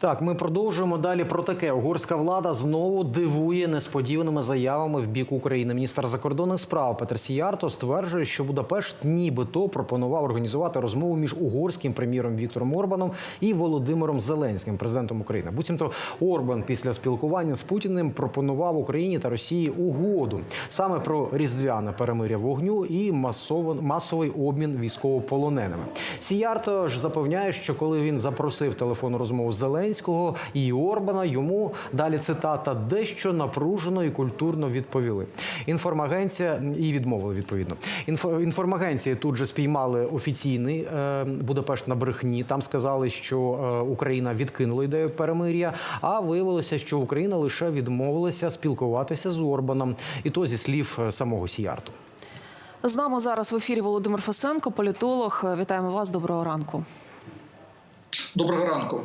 Так, ми продовжуємо далі про таке. Угорська влада знову дивує несподіваними заявами в бік України. Міністр закордонних справ Петер Сіярто стверджує, що Будапешт нібито пропонував організувати розмову між угорським прем'єром Віктором Орбаном і Володимиром Зеленським, президентом України. Буцімто Орбан після спілкування з Путіним пропонував Україні та Росії угоду саме про різдвяне перемиря вогню і масовий обмін військовополоненими. Сіярто ж запевняє, що коли він запросив телефонну розмову Зеленського і Орбана, йому далі цитата дещо напружено і культурно відповіли. Інформагенція і відмовили відповідно. Інфо, інформагенції тут же спіймали офіційний е, Будапешт на брехні. Там сказали, що е, Україна відкинула ідею перемир'я, а виявилося, що Україна лише відмовилася спілкуватися з Орбаном, і то зі слів е, самого Сіярту. З нами зараз в ефірі Володимир Фосенко, політолог. Вітаємо вас. Доброго ранку. Доброго ранку.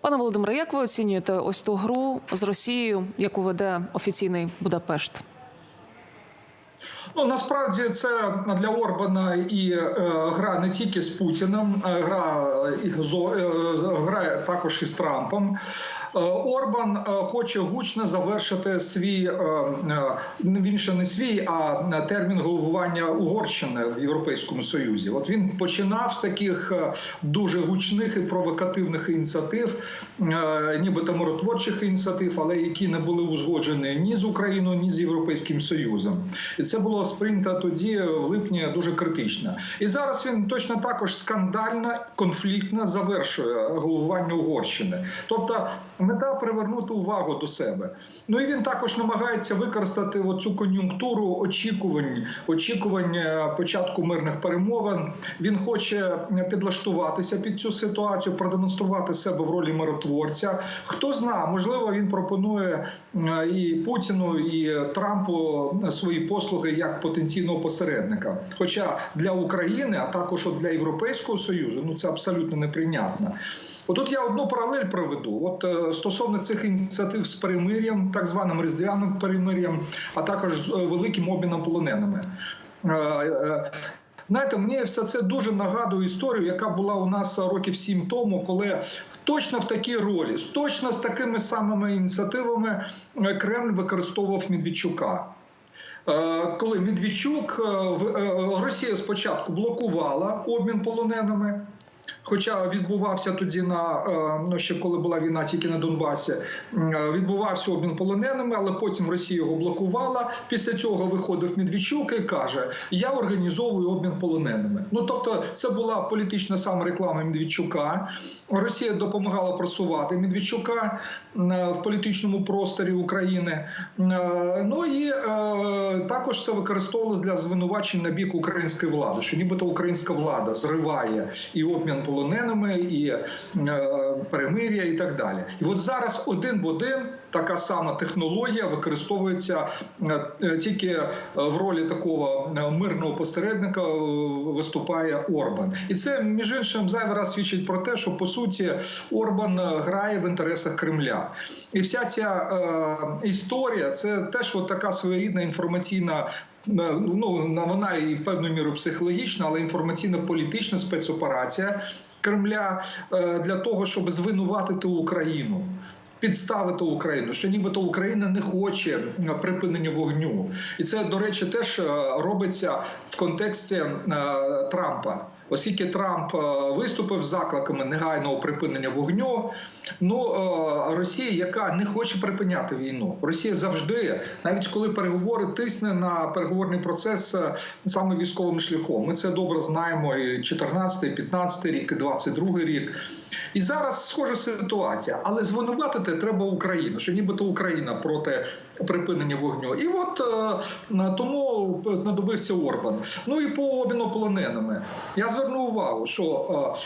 Пане Володимире, як ви оцінюєте ось ту гру з Росією, яку веде офіційний Будапешт? Ну насправді це для Орбана і е, гра не тільки з Путіним, а гра і е, гра також і з Трампом. Е, Орбан е, хоче гучно завершити свій е, він ще не свій, а термін головування Угорщини в Європейському Союзі. От він починав з таких дуже гучних і провокативних ініціатив, нібито миротворчих ініціатив, але які не були узгоджені ні з Україною, ні з Європейським Союзом. І це було сприйнято тоді в липні дуже критично. І зараз він точно також скандально, конфліктно завершує головування Угорщини. Тобто мета привернути увагу до себе. Ну і він також намагається використати оцю кон'юнктуру очікувань, е, початку мирних перемовин. Він хоче підлаштуватися під цю ситуацію, продемонструвати себе в ролі миротворця. Хто знає, можливо, він пропонує е, і Путіну, і Трампу свої послуги як потенційного посередника. Хоча для України, а також для Європейського союзу, ну це абсолютно неприйнятно. Отут я одну паралель проведу. От е, стосовно цих ініціатив з перемир'ям, так званим різдвяним перемир'ям, а також з е, великим обміном полоненими. Е, е, Знаєте, мені все це дуже нагадує історію, яка була у нас років сім тому, коли точно в такій ролі, точно з такими самими ініціативами Кремль використовував Медведчука. Коли Медведчук Росія спочатку блокувала обмін полоненими. Хоча відбувався тоді на е, ну ще коли була війна тільки на Донбасі, е, відбувався обмін полоненими, але потім Росія його блокувала. Після цього виходив Медведчук і каже: Я організовую обмін полоненими. Ну тобто, це була політична самореклама Медведчука. Росія допомагала просувати Медведчука е, в політичному просторі України. Ну і також це використовувалось для звинувачень на бік української влади, що нібито українська влада зриває і обмін полоненими, і е, перемир'я, і так далі. І от зараз один в один така сама технологія використовується е, е, тільки в ролі такого мирного посередника виступає Орбан. І це між іншим зайвий раз свідчить про те, що по суті Орбан грає в інтересах Кремля. І вся ця історія це теж от така своєрідна інформаційна. Ну на- вона і певною мірою психологічна, але інформаційно-політична спецоперація Кремля е, для того, щоб звинуватити Україну. Підставити Україну, що нібито Україна не хоче е, припинення вогню, і це до речі теж е, робиться в контексті Трампа. Оскільки Трамп е, виступив з закликами негайного припинення вогню, ну е, Росія, яка не хоче припиняти війну, Росія завжди, навіть коли переговори тисне на переговорний процес е, саме військовим шляхом. Ми це добре знаємо. І 14, 15 рік, і 22 рік. І зараз схожа ситуація, але звинуватити треба Україну, що нібито Україна проти припинення вогню. І от тому знадобився Орбан. Ну і по обміну полоненими. Я зверну увагу, що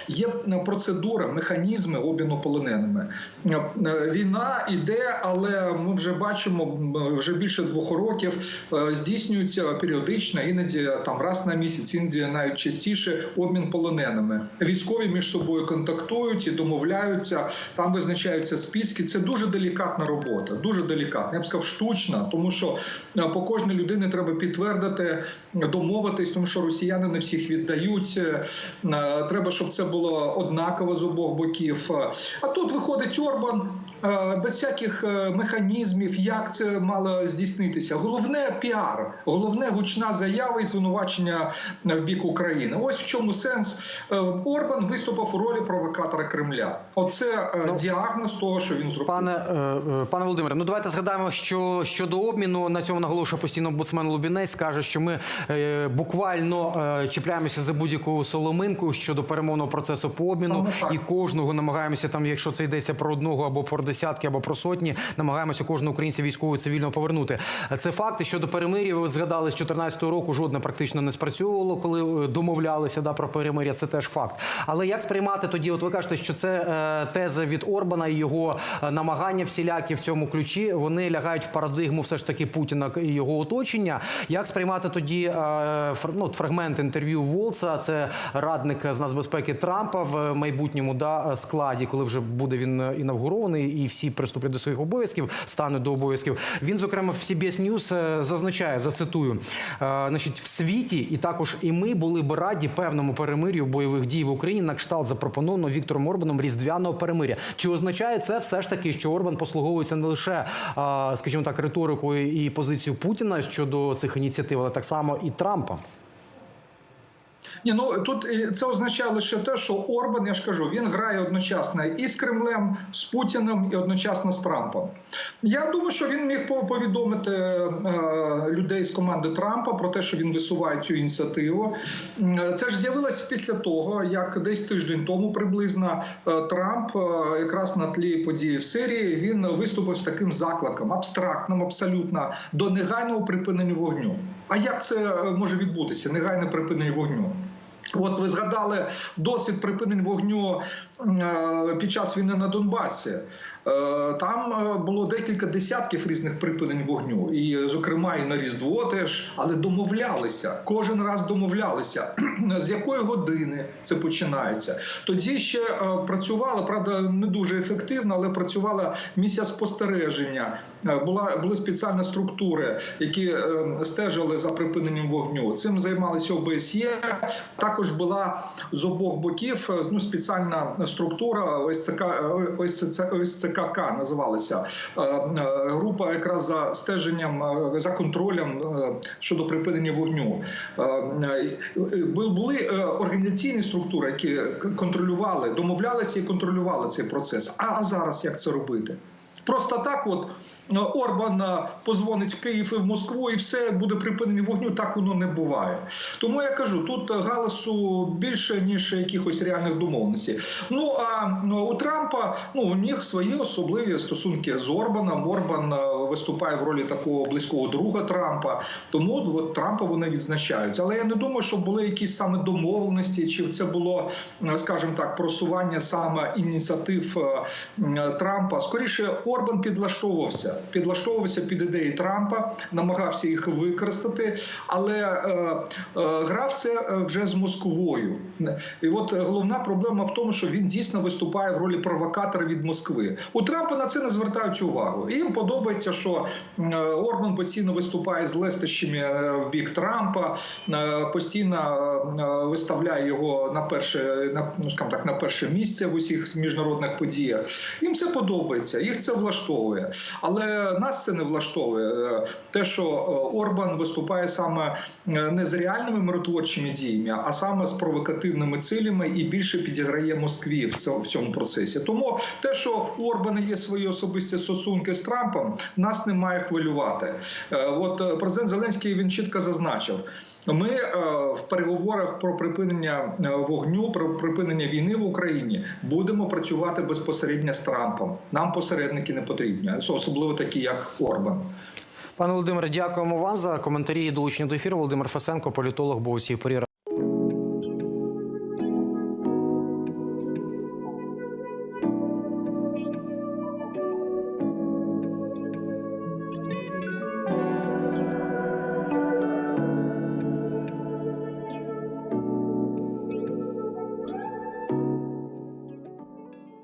е, є процедура, механізми обміну полоненими. Е, е, Війна іде, але ми вже бачимо вже більше двох років е, здійснюється періодично, іноді там раз на місяць, іноді навіть частіше обмін полоненими. Військові між собою контактують і домовляються. Там визначаються списки. Це дуже делікатна робота, дуже делікатна. Я б сказав, штучна, тому що е, по кожній людині треба підтвердити, домовитись, тому що росіяни не всіх віддають. Е, е, треба, щоб це було однаково з обох боків. А тут виходить Орбан е, без всяких е, механізмів, як це мало здійснитися. Головне піар, головне гучна заява і звинувачення в бік України. Ось в чому сенс. Е, Орбан виступив у ролі провокатора Кремля. Оце е, Ну, діагноз того, що він зробив. Пане е, е, пане Володимире, ну давайте згадаємо, що щодо обміну на цьому наголошує постійно омбудсмен Лубінець. каже, що ми е, буквально е, чіпляємося за будь-яку соломинку щодо перемовного процесу по обміну, і кожного намагаємося там, якщо це йдеться про одного або про десятки, або про сотні, намагаємося кожного українця військового цивільного повернути. Це факти щодо перемир'я. Ви згадали з 2014 року. Жодне практично не спрацьовувало, коли е, домовлялися да про перемир'я. Це теж факт. Але як сприймати тоді? От ви кажете, що це е, теза від Орбана і його е, намагання всілякі в цьому ключі. Вони лягають в парадигму все ж таки Путіна і його оточення. Як сприймати тоді е, ну, фрагмент інтерв'ю Волца? Це радник з нацбезпеки Трампа в майбутньому да складі, коли вже буде він е, інавгурований, і всі приступлять до своїх обов'язків, стануть до обов'язків. Він зокрема в CBS News е, зазначає, зацитую, е, значить, в світі і також і ми були б раді певному перемир'ю бойових дій в Україні на кшталт запропонованого Віктором Орбаном різдвяного перемир'я. Чи означає це все ж таки, що Орбан послуговується не лише, е, скажімо так, риторикою і позицією Путіна щодо цих ініціатив, але так само і Трампа? Ні, ну тут е, це означає лише те, що Орбан, я ж кажу, він грає одночасно і з Кремлем, з Путіним, і одночасно з Трампом. Я думаю, що він міг повідомити е, людей з команди Трампа про те, що він висуває цю ініціативу. Це ж з'явилось після того, як десь тиждень тому приблизно е, Трамп, е, якраз на тлі події в Сирії, він виступив з таким закликом, абстрактним, абсолютно до негайного припинення вогню. А як це е, може відбутися? Негайне припинення вогню? От ви згадали досвід припинень вогню під час війни на Донбасі. Е, Там е, було декілька десятків різних припинень вогню, і, зокрема, і на Різдво теж, але домовлялися. Кожен раз домовлялися, з якої години це починається. Тоді ще е, працювала, правда, не дуже ефективно, але працювала місія спостереження. Е, Була були спеціальні структури, які е, стежили за припиненням вогню. Цим займалися ОБСЄ. Також була з обох боків е, ну, спеціальна структура ОСЦК, ОСЦ, ОСЦКК називалася е, е, група якраз за стеженням е, за контролем щодо припинення вогню. Були організаційні структури, які контролювали, домовлялися і контролювали цей процес. А зараз як це робити? Просто так, от е, Орбан е, позвонить в Київ і в Москву, і все буде припинені вогню. Так воно не буває. Тому я кажу, тут галасу більше ніж якихось реальних домовленостей. Ну а ну, у Трампа ну у них свої особливі стосунки з Орбаном. Орбан е, виступає в ролі такого близького друга Трампа. Тому Трампа вони відзначають. Але я не думаю, що були якісь саме домовленості, чи це було, е, скажімо так, просування саме ініціатив е, Трампа. Скоріше, Орбан підлаштовувався, підлаштовувався під ідеї Трампа, намагався їх використати, але е, е, грав це е, вже з Москвою. І от е, головна проблема в тому, що він дійсно виступає в ролі провокатора від Москви. У Трампа на це не звертають увагу. Їм подобається, що е, Орбан постійно виступає з лестощами е, в бік Трампа, е, постійно виставляє його на перше, на ну так, на перше місце в усіх міжнародних подіях. Їм це подобається, їх це влаштовує. Але нас це не влаштовує. Те, що Орбан виступає саме не з реальними миротворчими діями, а саме з провокативними цилями і більше підіграє Москві в цьому, процесі. Тому те, що у Орбана є свої особисті стосунки з Трампом, нас не має хвилювати. Е, От е, президент Зеленський він чітко зазначив. Ми е, в переговорах про припинення вогню, про припинення війни в Україні будемо працювати безпосередньо з Трампом. Нам посередники не потрібні, особливо такі, як Орбан. Пане Володимире, дякуємо вам за коментарі і долучення до ефіру. Володимир Фесенко, політолог, був у цій порі.